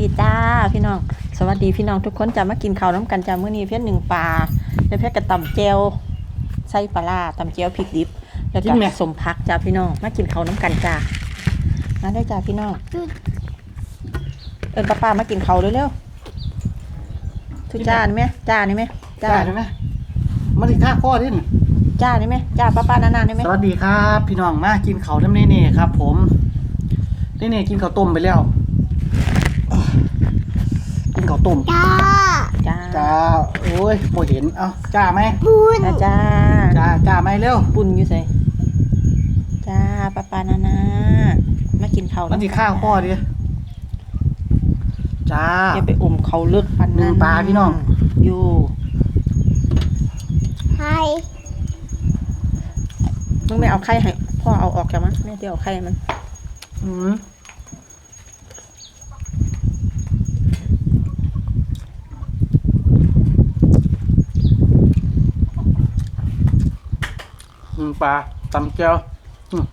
วัสดีจ้าพี่น้อง สวัสดีพี่น้องทุกคนจะมากินข้าวน้ำกันจ้ามื้อนี้เพี้ยนหนึ่งปลาแล้วเพี้ยนกระตำเจวใส่ปลาร้าตำเจวพริกดิบ แล้วก็สมพักจ้าพี่น้องมากินข้าวน้ำกันจ้ามาได้จ้าพี่น้องเอิญป้าป้ามากินข้าวเร็วๆทุกจ้านี่ไหมจ้านี่ไหมจ้าได้ไหมมาดิท่าข้อดินจ้านี่ไหมจ้าป้าป้านานๆนี่ไหมสวัสดีครับ พี่น้องมากินเขาวน้ำเนเน่ครับ ผมเนเน่กินข้าวต้มไปแล้วกิน ข้าวต้ม จ้าจ้าจ้า โอ้ยโมเห็น เอ้า จ้าไหม บุญจ้าจ้าจ้า จ้าไหมเร็ว ปุ่นอยู่ใส่จ้าป้าป้านานามากินข้าวมาดิข้าวข้อดิ จ้า อย่าไปอมเขาเลิกปันหนึ่งปลาพี่น้อง อยู่ให้มึงไม่เอาไข่ให้พ่อเอาออกจากมันแม่เดี๋ยวเอาไข่ให้มันอืม อืมปลาตำแก้วอืม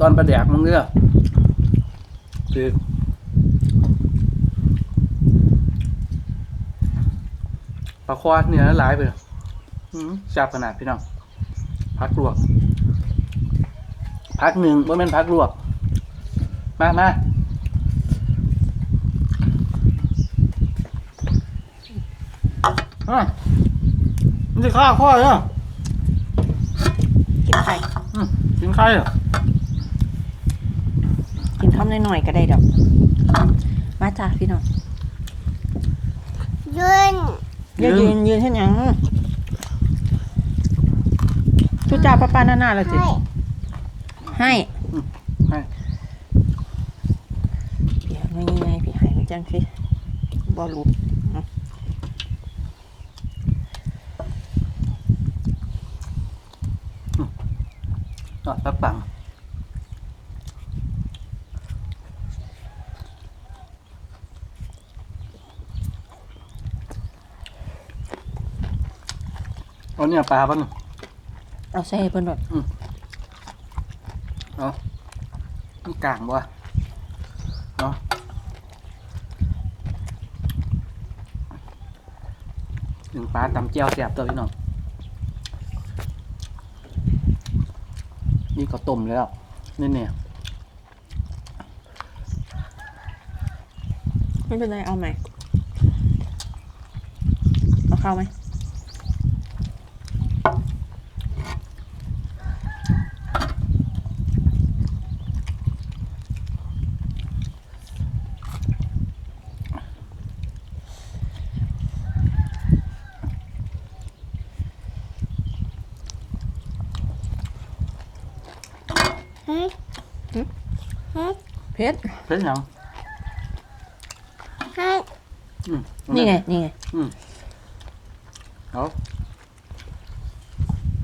ตอนปลาแดกมึงเนี่ยคือปลาควาดเนี่ยหลายไปเลยอืมจับขนาดพี่น้องพักลวกพักหนึ่งว่าเป็นพักลวก มามาอะมันจะข้าวข้อเหรอกินไข่ อืม กินไข่เหรอกินข้าวหน่อยๆก็ได้ดอก มาจ้าพี่น้องยืนยืนยืนยืนให้หยังทุจ้าป้าป้านานาแล้วสิให้ให้ให้พี่ให้ไม่ไงพี่ให้มันจังสิบอลู เอาอะปักปังเอาเนี่ยปลาปะเนี่ยเอาใส่ให้เพิ่นดอกเอามันกลางบ่วะเนาะหนึ่งปลาตำเจียวแสบตัวพี่น้อง นี่ก็ต้มแล้วนี่เนี่ยไม่เป็นไรเอาใหม่เอาเข้าไหม เพชรเป็นหยังให้ อืมนี่ไง นี่ไงเอา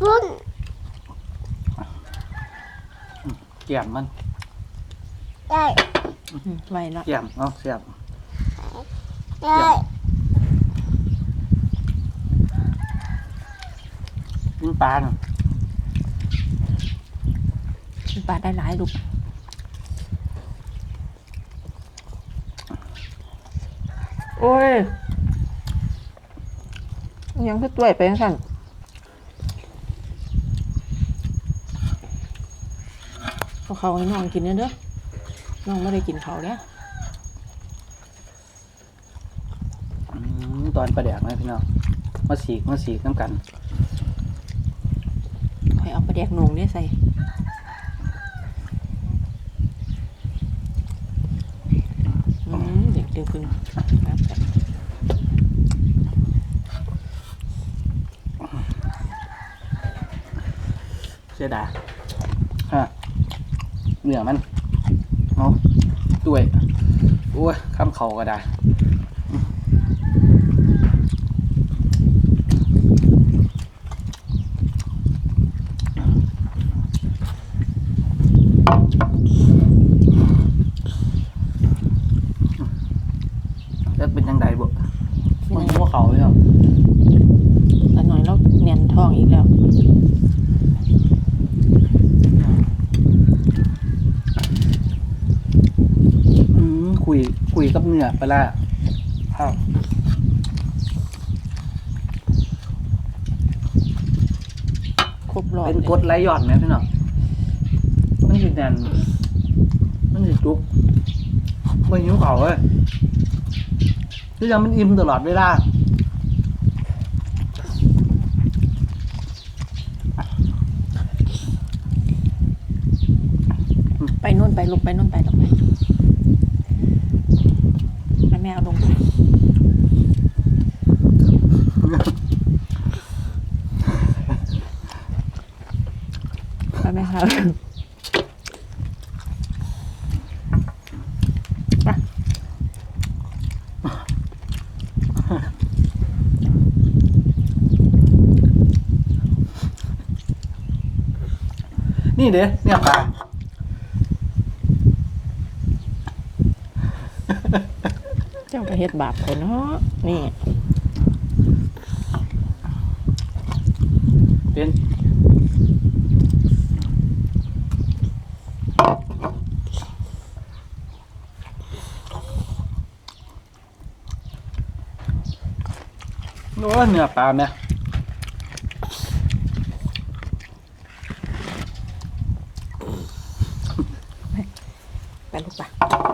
บุญเกี่ยมมันได้อืมไว้ละเกี่ยมเอาเสียบได้กินปลาน่ะปลาได้หลายลูก โอ้ยยังคือตัวไปยังสั่นเอาเขาวให้น้องกินเด้อเด้อน้องไม่ได้กินเขาวเนี่ยอืมตอนปลาแดกนะพี่น้องมาสีกมาสีกน้ำกันคอยเอาปลาแดกหนงเนี่ยใส่อื มเด็กเสียดายฮะเหนือมันเอาด้วยโอ้ยข้ามเขาก็ได้จะเป็นยังไงบ่มันหัวเขาเลยเนาะ อันหน่อยแล้วเนียนทองอีกแล้ว อืม คุยคุยกับเนื้อปลาร้าครับครบรอบเป็นกรดไหลหย่อนไหมพี่น้องมันสิแน่นมันสิจุกไม่หิวเขาเลยคือยังมันอิ่มตลอดเวลาไปนู่นไปลุกไปนู่นไปลงไป แล้วแม่เอาลงไปไหมครับนี่เด้เนี่ยปลา จ้าก็เฮ็ดบาปคนเนาะนี่ เป็นโอ้เนื้อปลาเนี่ยไปลูกไป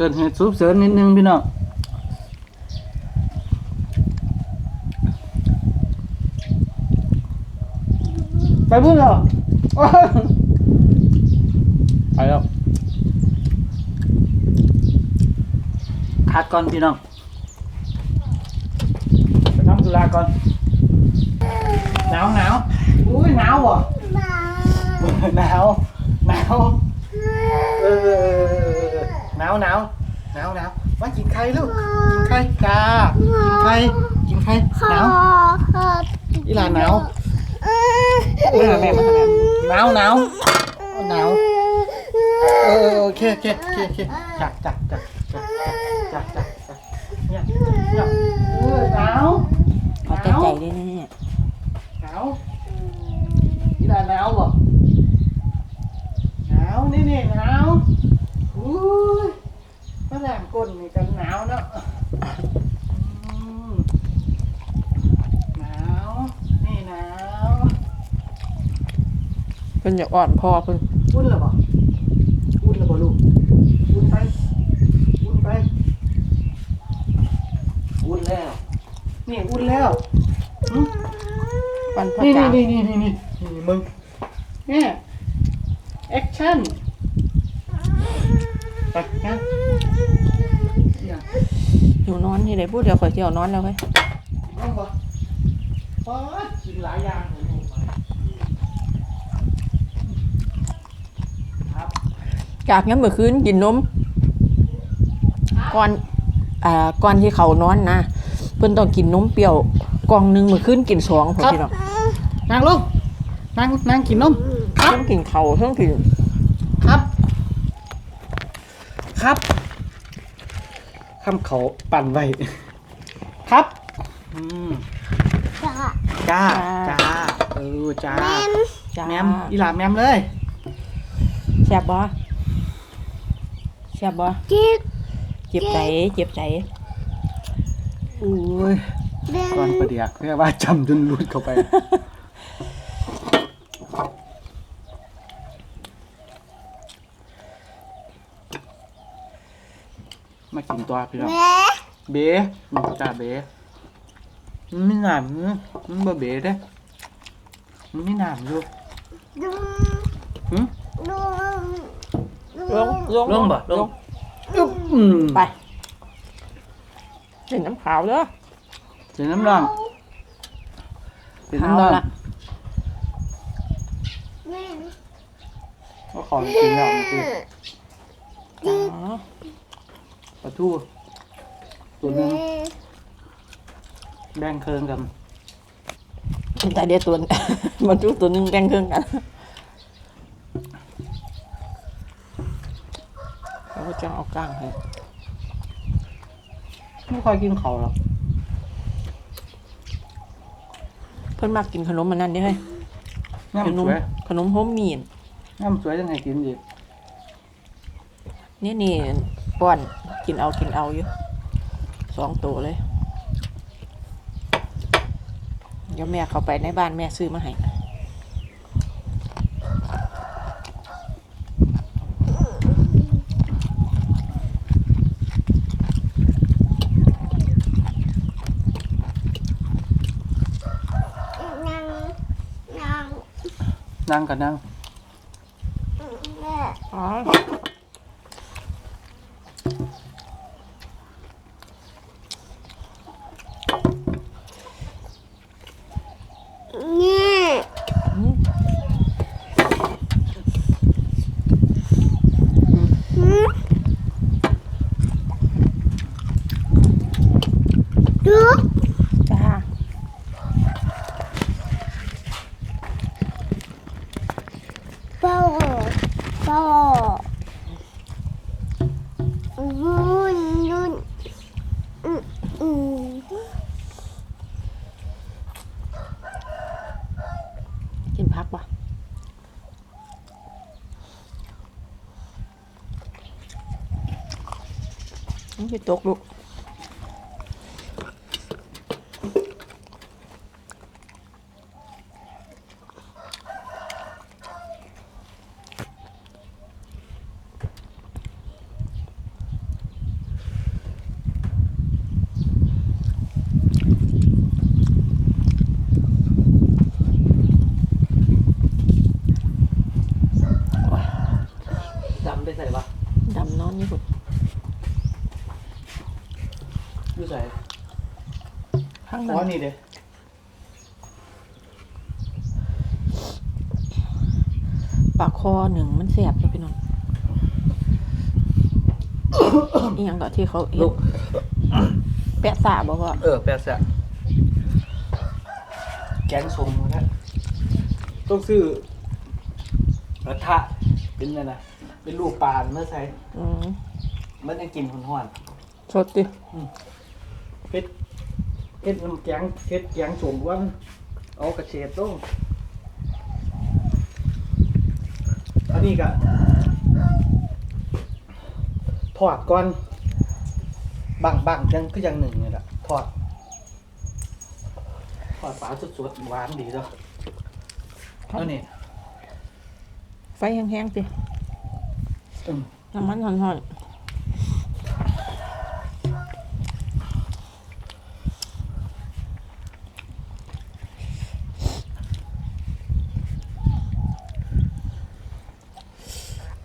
เกิดเหตุสุบเสริญนิดนึงพี่น้องไปพูดเหรอโอ้ยไปแล้วคัดก่อนพี่น้องไปทำธุระก่อน หนาวหนาวอุ้ยหนาวอะมาหนาวหนาวเออหนาวหนาวหนาวหนาวมากินไข่ลูกกินไข่จ้ากินไข่กินไข่หนาวอีหลานหนาวเออแม่มาหนาวหนาวหนาวเออโอเคโอเคโอเคโอเคจักจักจักจักจักจักจักเนี่ยเนี่ยเออหนาว เอาใจใจด้วยนะเนี่ย หนาวอีหลานหนาวบ่หนาวนี่นี่หนาวอุ้ยมาแหลมก้นนี่กันหนาวเนาะอืมหนาวนี่หนาว เพิ่น อยากอ่อนพ่อเพิ่นอุ่นหรือเปล่าอุ่นหรือเปล่าลูกอุ่นไปอุ่นไปอุ่นแล้ว นี่อุ่นแล้วหึวันพ่อนี่จ๋านี่นี่นี่นี่นี่มึงเนี่ยแอคชั่นไปนะเนี่ยอยู่นอนที่ไหนพูดเดี๋ยวข่อยเที่ยวนอนแล้วเฮ้ยลองบ่ป๊าดกินหลายอย่างเลยลูกครับ จากนั้นเมื่อคืนกินนมก่อนอ่าก่อนที่เขานอนนะเพิ่นต้องกินนมเปรี้ยวกล่องหนึงเมื่อคืนกินสองพอพี่น้องนั่งลงนั่งนั่งกินนมเพิ่งกินเขาเพิ่งกินครับ ครับคำเขาปั่นไว้ ครับ อืม จ้าจ้า จ้า เออ จ้า แมมจ้าแมมอีหลาแมมเลย แซ่บบ่ แซ่บบ่จิ๊กเจ็บใจเจ็บใจโอ้ยเดินก่อนประเดี๋ยวเรียกว่าจำจนหลุดเข้าไปมากินตัวพี่น้องแม่เบ๋มันจ้าเบ๋มันไม่หนามเนอะมันบ่เบ๋เด้มันไม่หนามอยู่ดูหึดู ลงลงลงบ่ลงอึ๊บอืมไปเล่นน้ำขาวเด้อเสียน้ำรองเสียน้ำรองเอาละแม่ก็ขอกินแล้วเมื่อกี้อ๋อปลาทูตัวหนึงแม่แบ่งเคืองกัน แต่เดียวตัว มันจุตัวหนึงแดงเครื่องกันเราก็ จะเอาก้างให้ไม่ค่อยกินเขาวหรอกเพิ่นมากินขนมมันนั่นดิเฮ้ยขน้ำนสมวยขนมโฮมมีนน้ำสวยยังไงกินดีนี่นี่ป้อนกินเอากินเอาอยู่สองตัวเลยเดี๋ยวแม่เข้าไปในบ้านแม่ซื้อมาให้ นั่งนั่ง นั่งกับนั่ง แม่ อ๋อ นี่ อืม หืมดู จ้า โป้ ก็รุ่นรุ่นอืมกินพักปะมันจะตกลูก ดำไปใส่ปะ ดำนอนอยู่พุ่น อยู่ใส่ ข้างอ๋นั้อนนี่เด้ปากคอหนึ่งมันแสบเลยพี่น้องอีหยังก็ที่เขาเฮ็ลูดกแปะสาบอกว่าเออแปดแสะแกงส้มนะต้องซื้อกระทะเป็นไงนะเป็นลูกปลาเมื่อใส่อืมมันยังกินห่อนสดดิๆเพ็ด เพ็ดน้ำแกงเพ็ดแกงส้มวันเอากระเฉดลงอันนี้ก็ทอดก่อนบังบังๆจังก็ยังหนึ่งนี่แหละทอดทอดปลาสดๆหวานดีเนาะแล้วนี่ไฟแห้งๆสิอืมน้ำมันห่อน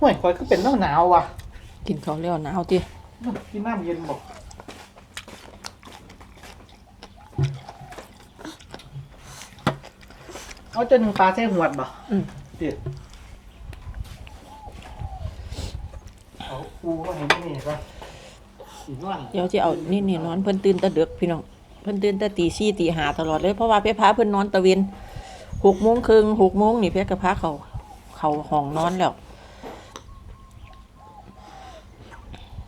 ห่วยคอยก็เป็นหนาวหนาวๆว่ะๆกินเขาวแล้วหนาวดิกินน้ำเย็นบอกเอาจนปลาแช่หวดบ่อืมเด็ดเอาปูก็เห็นที่นี่ก็สีนวลเดี๋ยวจะเอานี่นี่นอนเพิ่นตื่นแตะเดึกพี่น้องเพิ่นตื่นแต่ตีสี่ตีห้าตลอดเลยเพราะว่าเพชรพาเพิ่นนอนตะเวนหกโมงครึ่งหกโมงนี่เพชรก็พาเขาเขาห้องนอนแล้ว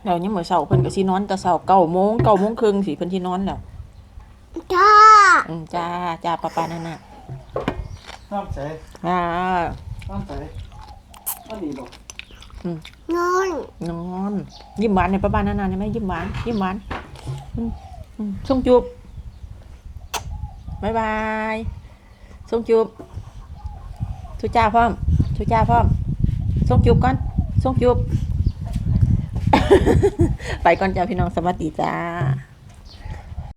แล้วยังมื้อเช้าเพิ่นก็สินอนแต่เช้าเก้าโมงเก้าโมงครึ่งสิเพิ่นสินอนแล้วจ้าอืมจ้าจ้าป้าป้านั่นน่ะน้ำใสอ่าน้ำใสน้ำดีบอกนุ่นนอนยิ้มหวานในป้าป้านั่นน่ะใช่ไหมยิ้มหวานยิ้มหวานอืมอืมส่งจูบบายบายส่งจูบทุจ้าพร้อมทุจ้าพร้อมส่งจูบก่อนส่งจูบ ไปก่อนจ้าพี่น้องสวัสดีจ้า